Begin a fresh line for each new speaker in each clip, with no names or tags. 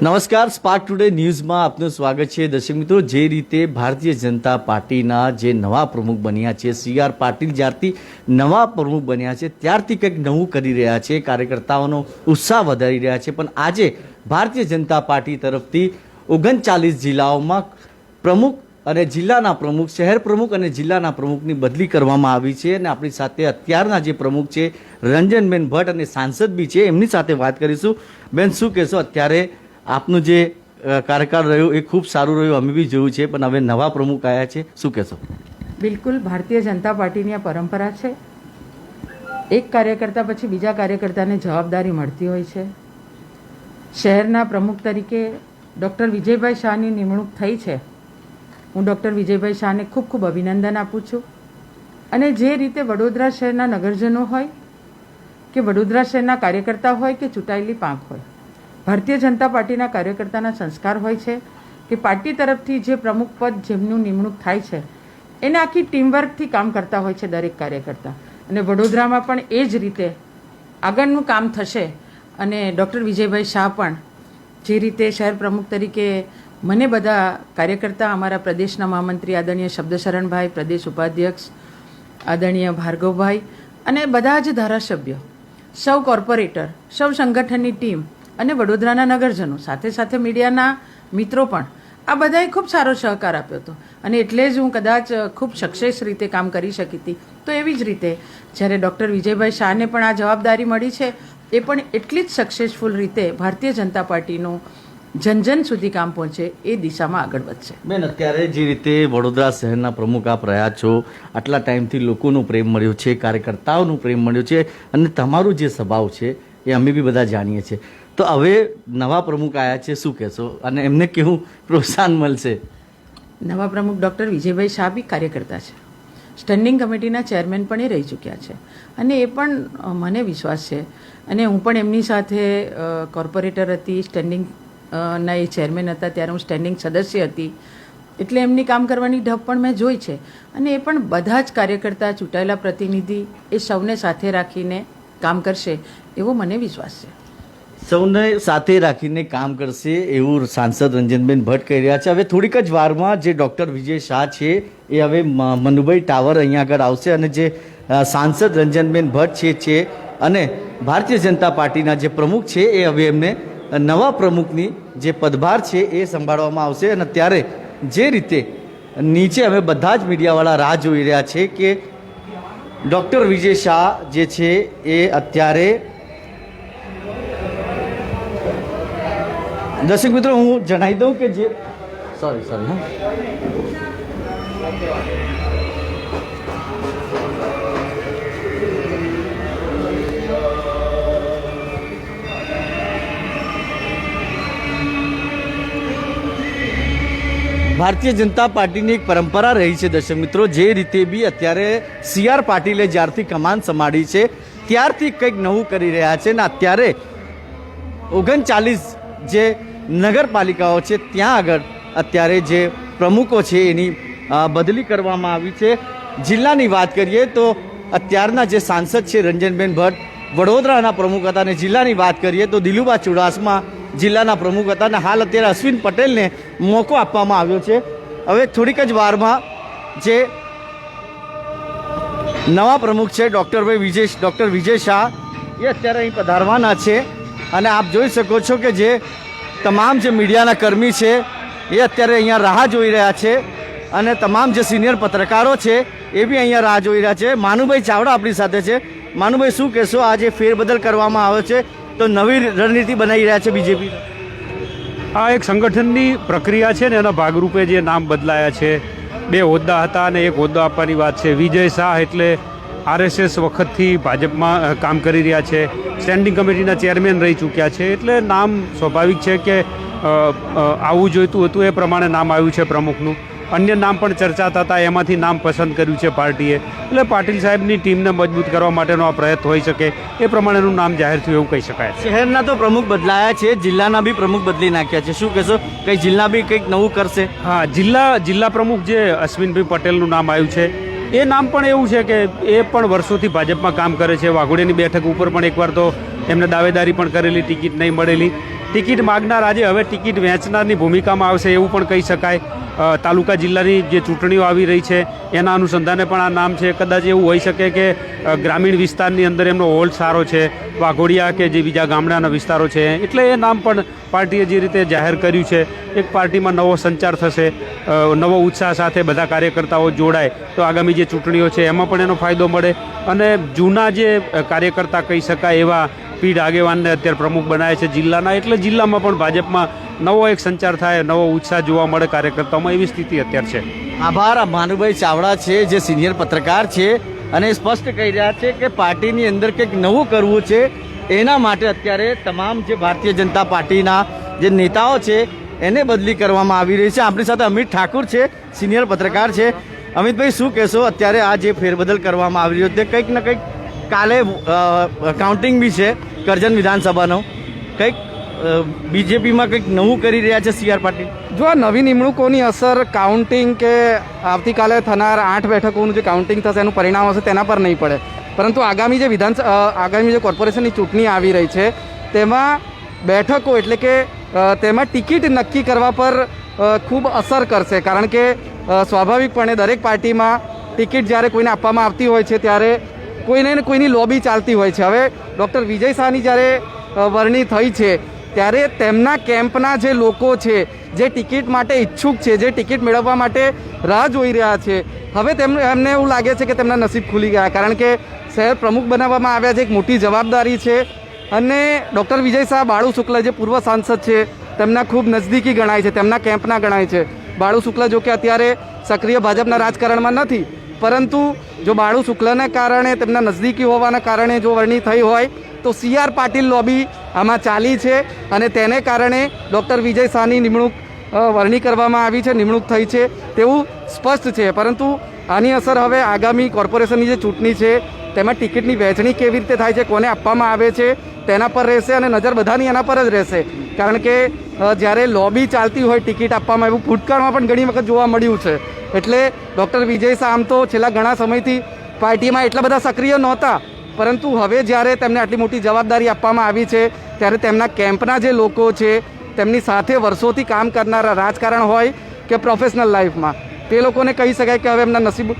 નમસ્કાર spark today ન્યૂઝમાં આપનું સ્વાગત છે. દર્શક મિત્રો, જે રીતે ભારતીય જનતા પાર્ટીના જે નવા પ્રમુખ બન્યા છે સી આર પાટીલ જ્યારથી નવા પ્રમુખ બન્યા છે, ત્યારથી કંઈક નવું કરી રહ્યા છે, કાર્યકર્તાઓનો ઉત્સાહ વધારી રહ્યા છે. પણ આજે ભારતીય જનતા પાર્ટી તરફથી ઓગણચાલીસ જિલ્લાઓમાં પ્રમુખ અને જિલ્લાના પ્રમુખ, શહેર પ્રમુખ અને જિલ્લાના પ્રમુખની બદલી કરવામાં આવી છે અને આપણી સાથે અત્યારના જે પ્રમુખ છે, રંજનબેન ભટ્ટ અને સાંસદ બી છે, એમની સાથે વાત કરીશું. બેન, શું કહેશો? અત્યારે આપનું જે કાર્યકાળ રહ્યું એ ખૂબ સારું રહ્યું, અમે બી જોયું છે, પણ હવે નવા પ્રમુખ આવ્યા છે. શું કહેશો?
બિલકુલ, ભારતીય જનતા પાર્ટીની આ પરંપરા છે. એક કાર્યકર્તા પછી બીજા કાર્યકર્તાને જવાબદારી મળતી હોય છે. શહેરના પ્રમુખ તરીકે ડૉક્ટર વિજયભાઈ શાહની નિમણૂક થઈ છે. હું ડૉક્ટર વિજયભાઈ શાહને ખૂબ ખૂબ અભિનંદન આપું છું. અને જે રીતે વડોદરા શહેરના નગરજનો હોય કે વડોદરા શહેરના કાર્યકર્તા હોય કે ચૂંટાયેલી પાંખ હોય. ભારતીય જનતા પાર્ટીના કાર્યકર્તાના સંસ્કાર હોય છે કે પાર્ટી તરફથી જે પ્રમુખ પદ જેમનું નિમણૂક થાય છે, એને આખી ટીમવર્કથી કામ કરતા હોય છે દરેક કાર્યકર્તા. અને વડોદરામાં પણ એ જ રીતે આગળનું કામ થશે અને ડૉક્ટર વિજયભાઈ શાહ પણ જે રીતે શહેર પ્રમુખ તરીકે મને બધા કાર્યકર્તા, અમારા પ્રદેશના મહામંત્રી આદરણીય શબ્દશરણભાઈ, પ્રદેશ ઉપાધ્યક્ષ આદરણીય ભાર્ગવભાઈ અને બધા જ ધારાસભ્યો, સૌ કોર્પોરેટર, સૌ સંગઠનની ટીમ અને વડોદરાના નગરજનો, સાથે સાથે મીડિયાના મિત્રો પણ, આ બધાએ ખૂબ સારો સહકાર આપ્યો હતો. અને એટલે જ હું કદાચ ખૂબ સક્સેસ રીતે કામ કરી શકી હતી. તો એવી જ રીતે જ્યારે ડૉક્ટર વિજયભાઈ શાહને પણ આ જવાબદારી મળી છે એ પણ એટલી જ સક્સેસફુલ રીતે ભારતીય જનતા પાર્ટીનું જન જન સુધી કામ પહોંચે એ દિશામાં આગળ વધશે.
બેન અત્યારે જે રીતે વડોદરા શહેરના પ્રમુખ આપ રહ્યા છો આટલા ટાઈમથી લોકોનો પ્રેમ મળ્યો છે કાર્યકર્તાઓનો પ્રેમ મળ્યો છે અને તમારું જે સ્વભાવ છે એ અમે બી બધા જાણીએ છીએ. તો હવે નવા પ્રમુખ આવ્યા છે શું કહેશો? અને એમને કેવું પ્રોત્સાહન મળશે?
નવા પ્રમુખ ડૉક્ટર વિજયભાઈ શાહ બી કાર્યકર્તા છે. સ્ટેન્ડિંગ કમિટીના ચેરમેન પણ એ રહી ચૂક્યા છે. અને એ પણ મને વિશ્વાસ છે. અને હું પણ એમની સાથે કોર્પોરેટર હતી, સ્ટેન્ડિંગ ના એ ચેરમેન હતા, ત્યારે હું સ્ટેન્ડિંગ સદસ્ય હતી. એટલે એમની કામ કરવાની ઢબ પણ મેં જોઈ છે. અને એ પણ બધા જ કાર્યકર્તા, ચૂંટાયેલા પ્રતિનિધિ એ સૌને સાથે રાખીને કામ કરશે એવો મને વિશ્વાસ છે.
સૌને સાથે રાખીને કામ કરશે એવું સાંસદ રંજનબેન ભટ્ટ કહી રહ્યા છે. હવે થોડીક જ વારમાં જે ડૉક્ટર વિજય શાહ છે, એ હવે મનુભાઈ ટાવર અહીંયા આગળ આવશે અને જે સાંસદ રંજનબેન ભટ્ટ છે છે, અને ભારતીય જનતા પાર્ટીના જે પ્રમુખ છે, એ હવે એમને નવા પ્રમુખની જે પદભાર છે, એ સંભાળવામાં આવશે. અને ત્યારે જે રીતે નીચે હવે બધા જ મીડિયાવાળા રાહ જોઈ રહ્યા છે કે ડૉક્ટર વિજય શાહ જે છે, એ અત્યારે દર્શક મિત્રો હું જણાવી દઉં કે જે સોરી સોરી હા. ભારતીય જનતા પાર્ટીની એક પરંપરા રહી છે દર્શક મિત્રો જે રીતે બી અત્યારે સી આર પાટીલે જ્યારથી કમાન સંભાળી છે ત્યારથી કંઈક નવું કરી રહ્યા છે ને અત્યારે ઓગણચાલીસ જે નગરપાલિકાઓ છે, ત્યાં આગળ અત્યારે જે પ્રમુખો છે, એની બદલી કરવામાં આવી છે. જિલ્લાની વાત કરીએ તો અત્યારના જે સાંસદ છે, રંજનબેન ભટ્ટ, વડોદરાના પ્રમુખ હતા અને જિલ્લાની વાત કરીએ તો દિલુબા ચુડાસમા જિલ્લાના પ્રમુખ હતા અને હાલ અત્યારે અશ્વિન પટેલને મોકો આપવામાં આવ્યો છે. હવે થોડીક જ વારમાં જે નવા પ્રમુખ છે, ડૉક્ટર ભાઈ વિજય ડૉક્ટર વિજય શાહ, એ અત્યારે અહીં પધારવાના છે. અને આપ જોઈ શકો છો કે જે તમામ જે મીડિયાના કર્મી છે, એ અત્યારે અહીંયા રાહ જોઈ રહ્યા છે અને તમામ જે સિનિયર પત્રકારો છે, એ બી અહીંયા રાહ જોઈ રહ્યા છે. માનુભાઈ ચાવડા આપણી સાથે છે. માનુભાઈ, શું કહેશો? આ જે ફેરબદલ કરવામાં આવ્યો છે, તો નવી રણનીતિ બનાવી રહ્યા છે બીજેપી.
આ એક સંગઠનની પ્રક્રિયા છે ને, એના ભાગરૂપે જે નામ બદલાયા છે. બે હોદ્દા હતા અને એક હોદ્દો આપવાની વાત છે. વિજય શાહ એટલે આરએસએસ વખતથી ભાજપમાં કામ કરી રહ્યા છે. સ્ટેન્ડિંગ કમિટીના ચેરમેન રહી ચૂક્યા છે. એટલે નામ સ્વાભાવિક છે કે આવવું જોઈતું હતું એ પ્રમાણે નામ આવ્યું છે પ્રમુખનું. અન્ય નામ પણ ચર્ચાતા હતા એમાંથી નામ પસંદ કર્યું છે પાર્ટીએ. એટલે પાટીલ સાહેબની ટીમને મજબૂત કરવા માટેનો આ પ્રયત્ન હોઈ શકે. એ પ્રમાણેનું નામ જાહેર થયું એવું કહી શકાય.
શહેરના તો પ્રમુખ બદલાયા છે જિલ્લાના બી પ્રમુખ બદલી નાખ્યા છે. શું કહેશો? કંઈ જિલ્લા બી કંઈક નવું કરશે?
હા જિલ્લા જિલ્લા પ્રમુખ જે અશ્વિનભાઈ પટેલનું નામ આવ્યું છે એ નામ પણ એવું છે કે એ પણ વર્ષોથી ભાજપમાં કામ કરે છે. વાઘોડિયાની બેઠક ઉપર પણ એકવાર તો એમને દાવેદારી પણ કરેલી, ટિકિટ નહીં મળેલી. ટિકિટ માગનાર આજે હવે ટિકિટ વેચનારની ભૂમિકામાં આવશે એવું પણ કહી શકાય. તાલુકા જિલ્લાની જે ચૂંટણીઓ આવી રહી છે, એના અનુસંધાને પણ આ નામ છે. કદાચ એવું હોઈ શકે કે ગ્રામીણ વિસ્તારની અંદર એમનો હોલ્ડ સારો છે, વાઘોડિયા કે જે બીજા ગામડાના વિસ્તારો છે, એટલે એ નામ પણ પાર્ટીએ જે રીતે જાહેર કર્યું છે, એક પાર્ટીમાં નવો સંચાર થશે નવો ઉત્સાહ સાથે બધા કાર્યકર્તાઓ જોડાય તો આગામી જે ચૂંટણીઓ છે, એમાં પણ એનો ફાયદો મળે. અને જૂના જે કાર્યકર્તા કહી શકાય એવા પીઢ આગેવાનને અત્યારે પ્રમુખ બનાવે છે જિલ્લાના, એટલે જિલ્લામાં પણ ભાજપમાં નવો એક સંચાર થાય, નવો ઉત્સાહ જોવા મળે કાર્યકર્તાઓમાં એવી સ્થિતિ અત્યારે છે.
આભાર. ભાનુભાઈ ચાવડા છે, જે સિનિયર પત્રકાર છે અને સ્પષ્ટ કહી રહ્યા છે કે પાર્ટીની અંદર કંઈક નવું કરવું છે એના માટે અત્યારે તમામ જે ભારતીય જનતા પાર્ટીના જે નેતાઓ છે એને બદલી કરવામાં આવી રહી છે. આપણી સાથે અમિત ઠાકુર છે, સિનિયર પત્રકાર છે. અમિતભાઈ, શું કહેશો? અત્યારે આ જે ફેરબદલ કરવામાં આવી રહ્યો તે કંઈક ને કંઈક કાલે કાઉન્ટિંગ બી છે કરજણ વિધાનસભાનો. કંઈક બીજેપીમાં કંઈક નવું કરી રહ્યા છે સીઆર પાટીલ?
જો આ નવી નિમણૂકોની અસર કાઉન્ટિંગ કે આવતીકાલે થનાર આઠ બેઠકોનું જે કાઉન્ટિંગ થશે, એનું પરિણામ હશે, તેના પર નહીં પડે. પરંતુ આગામી જે વિધાન આગામી જે કોર્પોરેશનની ચૂંટણી આવી રહી છે, તેમાં બેઠકો એટલે કે તેમાં ટિકિટ નક્કી કરવા પર ખૂબ અસર કરશે. કારણ કે સ્વાભાવિકપણે દરેક પાર્ટીમાં ટિકિટ જ્યારે કોઈને આપવામાં આવતી હોય છે, ત્યારે કોઈને ને કોઈની લોબી ચાલતી હોય છે. હવે ડૉક્ટર વિજય શાહની જ્યારે વરણી થઈ છે, ત્યારે તેમના કેમ્પના જે લોકો છે, જે ટિકિટ માટે ઈચ્છુક છે, જે ટિકિટ મેળવવા માટે રાહ જોઈ રહ્યા છે, હવે તેમને, એમને એવું લાગે છે કે તેમના નસીબ ખુલી ગયા. કારણ કે શહેર પ્રમુખ બનાવવામાં આવ્યા છે, એક મોટી જવાબદારી છે. અને ડૉક્ટર વિજય શાહ બાળુ શુક્લ જે પૂર્વ સાંસદ છે, તેમના ખૂબ નજદીકી ગણાય છે, તેમના કેમ્પના ગણાય છે. બાળુ શુક્લ જો કે અત્યારે સક્રિય ભાજપના રાજકારણમાં નથી પરંતુ જો બાળુ શુક્લને કારણે, તેમના નજદીકી હોવાના કારણે જો વરણી થઈ હોય, તો સી આર પાટીલ લોબી આમાં ચાલી છે અને તેને કારણે ડૉક્ટર વિજય શાહની નિમણૂક વરણી કરવામાં આવી છે, નિમણૂક થઈ છે તેવું સ્પષ્ટ છે. પરંતુ આની અસર હવે આગામી કોર્પોરેશનની જે ચૂંટણી છે, તેમાં ટિકિટની વહેંચણી કેવી રીતે થાય છે, કોને આપવામાં આવે છે તેના પર રહેશે અને નજર બધાની એના પર જ રહેશે. કારણ કે જ્યારે લોબી ચાલતી હોય, ટિકિટ આપવામાં એવું ભૂતકાળમાં પણ ઘણી વખત જોવા મળ્યું છે. એટલે ડૉક્ટર વિજય આમ તો છેલ્લા ઘણા સમયથી પાર્ટીમાં એટલા બધા સક્રિય નહોતા. પરંતુ હવે જ્યારે તેમને આટલી મોટી જવાબદારી આપવામાં આવી છે, ત્યારે તેમના કેમ્પના જે લોકો છે, તેમની સાથે વર્ષોથી કામ કરનારા રાજકારણ હોય કે પ્રોફેશનલ લાઈફમાં તે લોકોને કહી શકાય કે હવે એમના નસીબ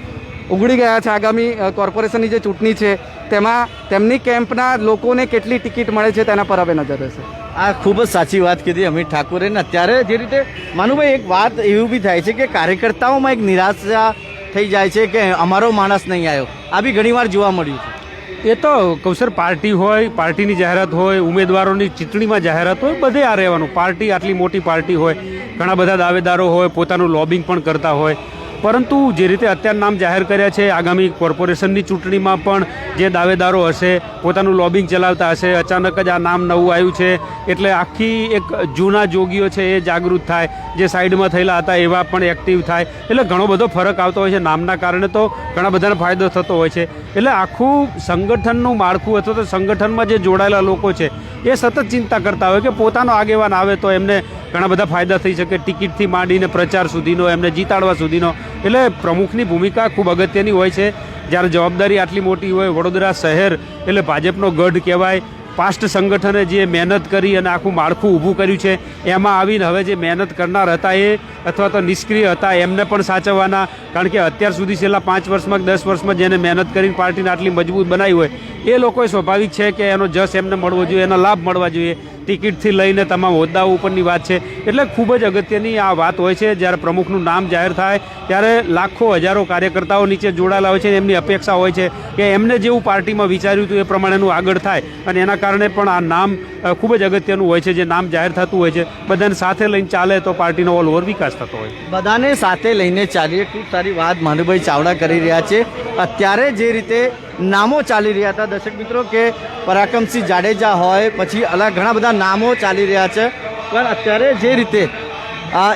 ઉગડી ગયા છે આગામી કોર્પોરેશનની જે ચૂંટણી છે તેમાં તેમની કેમ્પના લોકોને કેટલી ટિકિટ મળે છે તેના પર હવે નજર રહેશે.
આ ખૂબ જ સાચી વાત કીધી અમિત ઠાકુરે ને. અત્યારે જે રીતે માનુભાઈ એક વાત એવું બી થાય છે કે કાર્યકર્તાઓમાં એક નિરાશા થઈ જાય છે કે અમારો માણસ નહીં આવ્યો. આ બી ઘણીવાર જોવા મળ્યું છે.
એ તો કૌશર પાર્ટી હોય પાર્ટીની જાહેરાત હોય ઉમેદવારોની ચૂંટણીમાં જાહેરાત હોય બધે આ રહેવાનું. પાર્ટી આટલી મોટી પાર્ટી હોય ઘણા બધા દાવેદારો હોય પોતાનું લોબિંગ પણ કરતા હોય. પરંતુ જે રીતે અત્યારે નામ જાહેર કર્યા છે, આગામી કોર્પોરેશનની ચૂંટણીમાં પણ જે દાવેદારો હશે, પોતાનું લોબિંગ ચલાવતા હશે, અચાનક જ આ નામ નવું આવ્યું છે, એટલે આખી એક જૂના જોગીઓ છે એ જાગૃત થાય, જે સાઈડમાં થયેલા હતા એવા પણ એક્ટિવ થાય, એટલે ઘણો બધો ફરક આવતો હોય છે નામના કારણે તો ઘણા બધાને ફાયદો થતો હોય છે. એટલે આખું સંગઠનનું માળખું અથવા તો સંગઠનમાં જે જોડાયેલા લોકો છે, એ સતત ચિંતા કરતા હોય કે પોતાનો આગેવાન આવે તો એમને ઘણા બધા ફાયદા થઈ શકે, ટિકિટથી માંડીને પ્રચાર સુધીનો, એમને જીતાડવા સુધીનો એટલે પ્રમુખની ભૂમિકા ખૂબ અગત્યની હોય છે. જ્યારે જવાબદારી આટલી મોટી હોય વડોદરા શહેર, એટલે ભાજપનો ગઢ કહેવાય. પાસ્ટ સંગઠને જે મહેનત કરી અને આખું માળખું ઊભું કર્યું છે, એમાં આવીને હવે જે મહેનત કરનાર હતા એ, અથવા તો નિષ્ક્રિય હતા એમને પણ સાચવવાના. કારણ કે અત્યાર સુધી છેલ્લા પાંચ વર્ષમાં દસ વર્ષમાં જેને મહેનત કરીને પાર્ટીને આટલી મજબૂત બનાવી હોય, એ લોકોએ સ્વાભાવિક છે કે એનો જસ એમને મળવો જોઈએ, એનો લાભ મળવા જોઈએ. ટિકિટથી લઈને તમામ હોદ્દાઓ ઉપરની વાત છે. એટલે ખૂબ જ અગત્યની આ વાત હોય છે. જ્યારે પ્રમુખનું નામ જાહેર થાય, ત્યારે લાખો હજારો કાર્યકર્તાઓ નીચે જોડાયેલા હોય છે. એમની અપેક્ષા હોય છે કે એમને જેવું પાર્ટીમાં વિચાર્યું હતું એ પ્રમાણેનું આગળ થાય. અને એના કારણે પણ આ નામ ખૂબ જ અગત્યનું હોય છે. જે નામ જાહેર થતું હોય છે. બધાને સાથે લઈને ચાલે તો પાર્ટીનો ઓલ ઓવર વિકાસ થતો હોય.
બધાને સાથે લઈને ચાલીએ. ખૂબ સારી વાત માનુભાઈ ચાવડા કરી રહ્યા છે. અત્યારે જે રીતે નામો ચાલી રહ્યા હતા. દર્શક મિત્રો, કે પરાક્રમસિંહ જાડેજા હોય, પછી અલગ ઘણા બધા નામો ચાલી રહ્યા છે. પણ અત્યારે જે રીતે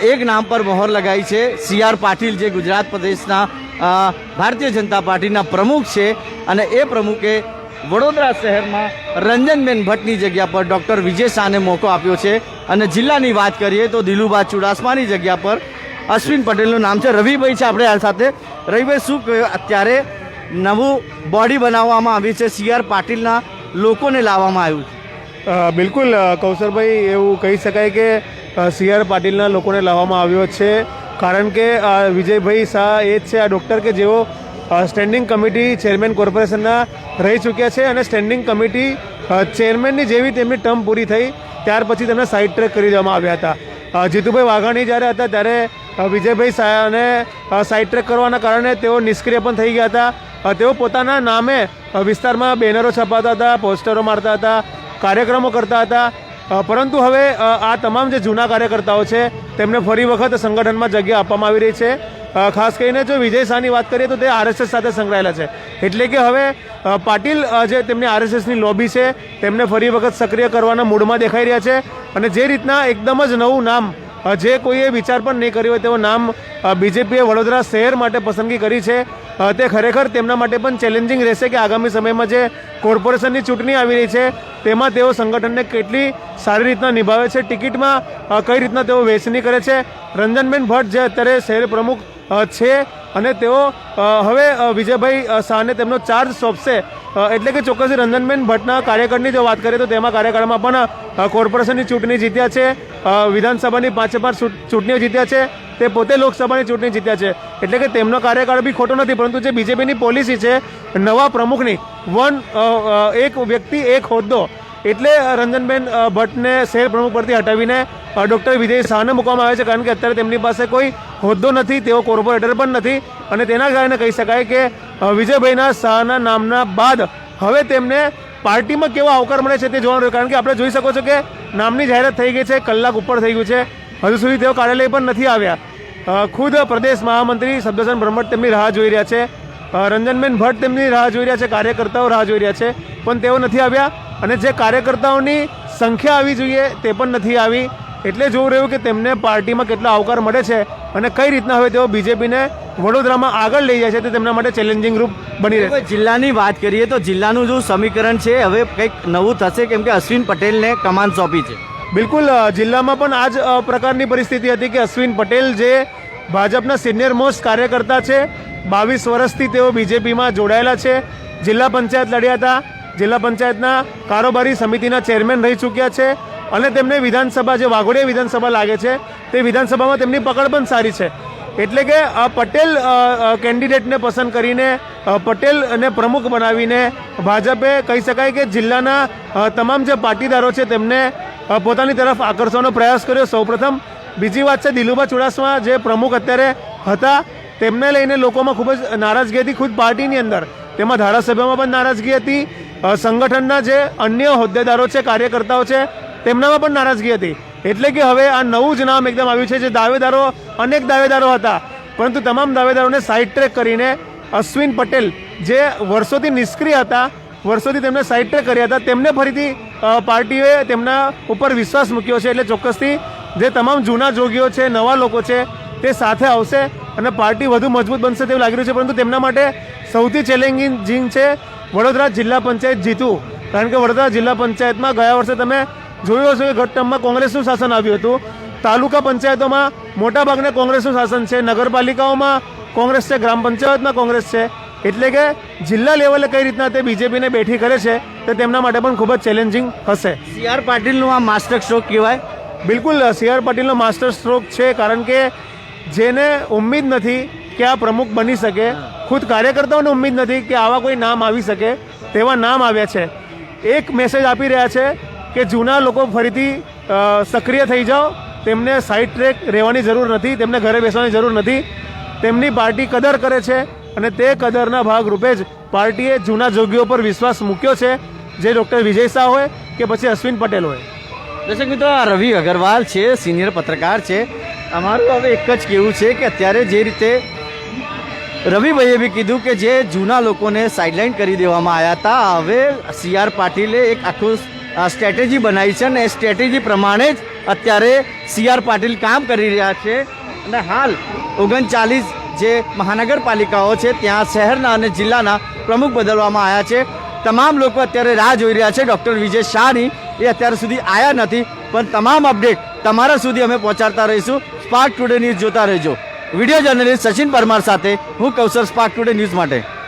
એક નામ પર મહોર લગાઈ છે, સી આર પાટીલ, જે ગુજરાત પ્રદેશના ભારતીય જનતા પાર્ટીના પ્રમુખ છે, અને એ પ્રમુખે વડોદરા શહેરમાં રંજનબેન ભટ્ટની જગ્યા પર ડૉક્ટર વિજય શાહને મોકો આપ્યો છે. અને જિલ્લાની વાત કરીએ તો દિલુબા ચુડાસમાની જગ્યા પર અશ્વિન પટેલનું નામ છે. રવિભાઈ છે આપણે આ સાથે. રવિભાઈ, શું કહ્યું? અત્યારે નવું બોડી બનાવવામાં આવી છે. સી આર પાટીલના લોકોને લાવવામાં આવ્યું છે.
બિલકુલ કૌશરભાઈ એવું કહી શકાય કે સી આર પાટીલના લોકોને લાવવામાં આવ્યો છે. કારણ કે વિજયભાઈ શાહ એ જ છે, આ ડૉક્ટર કે જેઓ સ્ટેન્ડિંગ કમિટી ચેરમેન કોર્પોરેશનના રહી ચૂક્યા છે અને સ્ટેન્ડિંગ કમિટી ચેરમેનની જેવી તેમની ટર્મ પૂરી થઈ, ત્યાર પછી તેમને સાઇડ ટ્રેક કરી દેવામાં આવ્યા હતા. જીતુભાઈ વાઘાણી જ્યારે હતા ત્યારે વિજયભાઈ શાહને સાઇડ ટ્રેક કરવાના કારણે તેઓ નિષ્ક્રિય પણ થઈ ગયા હતા. તેઓ પોતાના નામે વિસ્તારમાં બેનરો છપાતા હતા, પોસ્ટરો મારતા હતા, કાર્યક્રમો કરતા હતા. પરંતુ હવે આ તમામ જે જૂના કાર્યકર્તાઓ છે, તેમને ફરી વખત સંગઠનમાં જગ્યા આપવામાં આવી રહી છે. ખાસ કરીને જો વિજય શાહની વાત કરીએ તો તે આરએસએસ સાથે સંકળાયેલા છે. એટલે કે હવે પાટીલ જે તેમની આરએસએસની લોબી છે, તેમને ફરી વખત સક્રિય કરવાના મૂડમાં દેખાઈ રહ્યા છે. અને જે રીતના એકદમ જ નવું નામ જે કોઈએ વિચાર પણ નહીં કર્યો હોય તેવું નામ બીજેપીએ વડોદરા શહેર માટે પસંદગી કરી છે. તે ખરેખર તેમના માટે પણ ચેલેન્જિંગ રહેશે કે આગામી સમયમાં જે કોર્પોરેશનની ચૂંટણી આવી રહી છે, તેમાં તેઓ સંગઠનને કેટલી સારી રીતના નિભાવે છે, ટિકિટમાં કઈ રીતના તેઓ વહેંચણી કરે છે. રંજનબેન ભટ્ટ જે અત્યારે શહેર પ્રમુખ છે અને તેઓ હવે વિજયભાઈ શાહને તેમનો ચાર્જ સોંપશે. એટલે કે ચોક્કસ રંજનબેન ભટ્ટના કાર્યકરની જો વાત કરીએ તો તેમાં કાર્યકાળમાં પણ કોર્પોરેશનની ચૂંટણી જીત્યા છે વિધાનસભાની પાંચે પાંચ ચૂંટ- ચૂંટણીઓ જીત્યા છે, તે પોતે લોકસભાની ચૂંટણી જીત્યા છે. એટલે કે તેમનો કાર્યકાળ બી ખોટો નથી, પરંતુ જે બીજેપીની પોલિસી છે, નવા પ્રમુખની, વન એક વ્યક્તિ, એક હોદ્દો એટલે રંજનબેન ભટ્ટને શહેર પ્રમુખ પરથી હટાવીને ડૉક્ટર વિજય શાહને મૂકવામાં આવે છે કારણ કે અત્યારે તેમની પાસે કોઈ હોદ્દો નથી, તેઓ કોર્પોરેટર પણ નથી અને તેના કારણે કહી શકાય કે વિજયભાઈના શાહના નામના બાદ હવે તેમને પાર્ટીમાં કેવો આવકાર મળે છે તે જોવાનું રહ્યું. કારણ કે આપણે જોઈ શકો છો કે નામની જાહેરાત થઈ ગઈ છે, કલાક ઉપર થઈ ગયું છે. હજુ સુધી તેઓ કાર્યાલય પણ નથી આવ્યા. ખુદ પ્રદેશ મહામંત્રી શબ્દસન બ્રહ્મટ તેમની રાહ જોઈ રહ્યા છે. રંજનબેન ભટ્ટ તેમની રાહ જોઈ રહ્યા છે, કાર્યકર્તાઓ રાહ જોઈ રહ્યા છે, પણ તેઓ નથી આવ્યા. અને જે કાર્યકર્તાઓની સંખ્યા આવી જોઈએ તે પણ નથી આવી. એટલે જોવું રહ્યું કે તેમને પાર્ટીમાં કેટલો આવકાર મળે છે અને કઈ રીતના હવે તેઓ બીજેપીને વડોદરામાં આગળ લઈ જાય છે તે તેમના માટે ચેલેન્જિંગ રૂપ બની
રહે જિલ્લાની વાત કરીએ તો જિલ્લાનું જો સમીકરણ છે હવે કંઈક નવું થશે કેમ કે અશ્વિન પટેલને કમાન સોંપી છે.
બિલકુલ જિલ્લામાં પણ આ જ પ્રકારની પરિસ્થિતિ હતી કે અશ્વિન પટેલ જે ભાજપના સિનિયર મોસ્ટ કાર્યકર્તા છે બાવીસ વર્ષથી તેઓ બીજેપીમાં જોડાયેલા છે. જિલ્લા પંચાયત લડ્યા હતા. જિલ્લા પંચાયતના કારોબારી સમિતિના ચેરમેન રહી ચૂક્યા છે અને તેમને વિધાનસભા, જે વાઘોડિયા વિધાનસભા લાગે છે, તે વિધાનસભામાં તેમની પકડ પણ સારી છે. એટલે કે પટેલ કેન્ડિડેટને પસંદ કરીને પટેલને પ્રમુખ બનાવીને ભાજપે કહી શકાય કે જિલ્લાના તમામ જે પાટીદારો છે તેમને પોતાની તરફ આકર્ષવાનો પ્રયાસ કર્યો. સૌપ્રથમ, બીજી વાત છે, દિલુભા ચુડાસમા જે પ્રમુખ અત્યારે હતા, તેમને લઈને લોકોમાં ખૂબ જ નારાજગી હતી ખુદ પાર્ટીની અંદર, તેમાં ધારાસભ્યોમાં પણ નારાજગી હતી. સંગઠનના જે અન્ય હોદ્દેદારો છે, કાર્યકર્તાઓ છે, તેમનામાં પણ નારાજગી હતી. એટલે કે હવે આ નવું જ નામ એકદમ આવ્યું છે જે દાવેદારો, અનેક દાવેદારો હતા. પરંતુ તમામ દાવેદારોને સાઇડ ટ્રેક કરીને અશ્વિન પટેલ જે વર્ષોથી નિષ્ક્રિય હતા, વર્ષોથી તેમને સાઇડ ટ્રેક કર્યા હતા, તેમને ફરીથી પાર્ટીએ તેમના ઉપર વિશ્વાસ મૂક્યો છે. એટલે ચોક્કસથી જે તમામ જૂના જોગીઓ છે, નવા લોકો છે, તે સાથે આવશે અને પાર્ટી વધુ મજબૂત બનશે તેવું લાગી રહ્યું છે. પરંતુ તેમના માટે સૌથી ચેલેન્જિંગ છે વડોદરા જિલ્લા પંચાયત જીતવું કારણ કે વડોદરા જિલ્લા પંચાયતમાં ગયા વર્ષે તમે જોયું હશે કે ગત ટર્મમાં કોંગ્રેસનું શાસન આવ્યું હતું. તાલુકા પંચાયતોમાં મોટાભાગને કોંગ્રેસનું શાસન છે. નગરપાલિકાઓમાં કોંગ્રેસ છે ગ્રામ પંચાયતમાં કોંગ્રેસ છે. એટલે કે જિલ્લા લેવલે કઈ રીતના તે બીજેપીને બેઠી કરે છે તે તેમના માટે પણ ખૂબ જ ચેલેન્જિંગ હશે.
સી આર પાટીલનું આ માસ્ટર સ્ટ્રોક કહેવાય?
બિલકુલ સી આર પાટીલનો માસ્ટર સ્ટ્રોક છે. કારણ કે જેને ઉમ્મીદ નથી કે આ પ્રમુખ બની શકે. ખુદ કાર્યકર્તાઓને ઉમ્મીદ નથી કે આવા કોઈ નામ આવી શકે, તેવા નામ આવ્યા છે. એક મેસેજ આપી રહ્યા છે કે જૂના લોકો ફરીથી સક્રિય થઈ જાઓ. તેમને સાઇડ ટ્રેક રહેવાની જરૂર નથી, તેમને ઘરે બેસવાની જરૂર નથી. તેમની પાર્ટી કદર કરે છે અને તે કદરના ભાગરૂપે જ પાર્ટીએ જૂના જોગીઓ પર વિશ્વાસ મૂક્યો છે. જે ડૉક્ટર વિજય શાહ હોય કે પછી અશ્વિન પટેલ હોય.
દર્શક મિત્રો, આ રવિ અગરવાલ છે સિનિયર પત્રકાર છે. અમારું હવે એક જ કહેવું છે કે અત્યારે જે રીતે રવિભાઈએ બી કીધું કે જે જૂના લોકોને સાઇડલાઇન કરી દેવામાં આવ્યા હતા, હવે સી આર પાટીલે એક આખું સ્ટ્રેટેજી બનાવી છે અને એ સ્ટ્રેટેજી પ્રમાણે જ અત્યારે સી આર પાટીલ કામ કરી રહ્યા છે. અને હાલ ઓગણચાલીસ જે મહાનગરપાલિકાઓ છે, ત્યાં શહેરના અને જિલ્લાના પ્રમુખ બદલવામાં આવ્યા છે. તમામ લોકો અત્યારે રાહ જોઈ રહ્યા છે. ડૉક્ટર વિજય શાહની એ અત્યાર સુધી આવ્યા નથી, પણ તમામ અપડેટ તમારા સુધી અમે પહોંચાડતા રહીશું. સ્પાર્ક ટુડે ન્યૂઝ જોતા રહેજો. વીડિયો જર્નલિસ્ટ સચિન પરમાર સાથે હું કૌશલ સ્પાર્ક ટુડે ન્યૂઝ માટે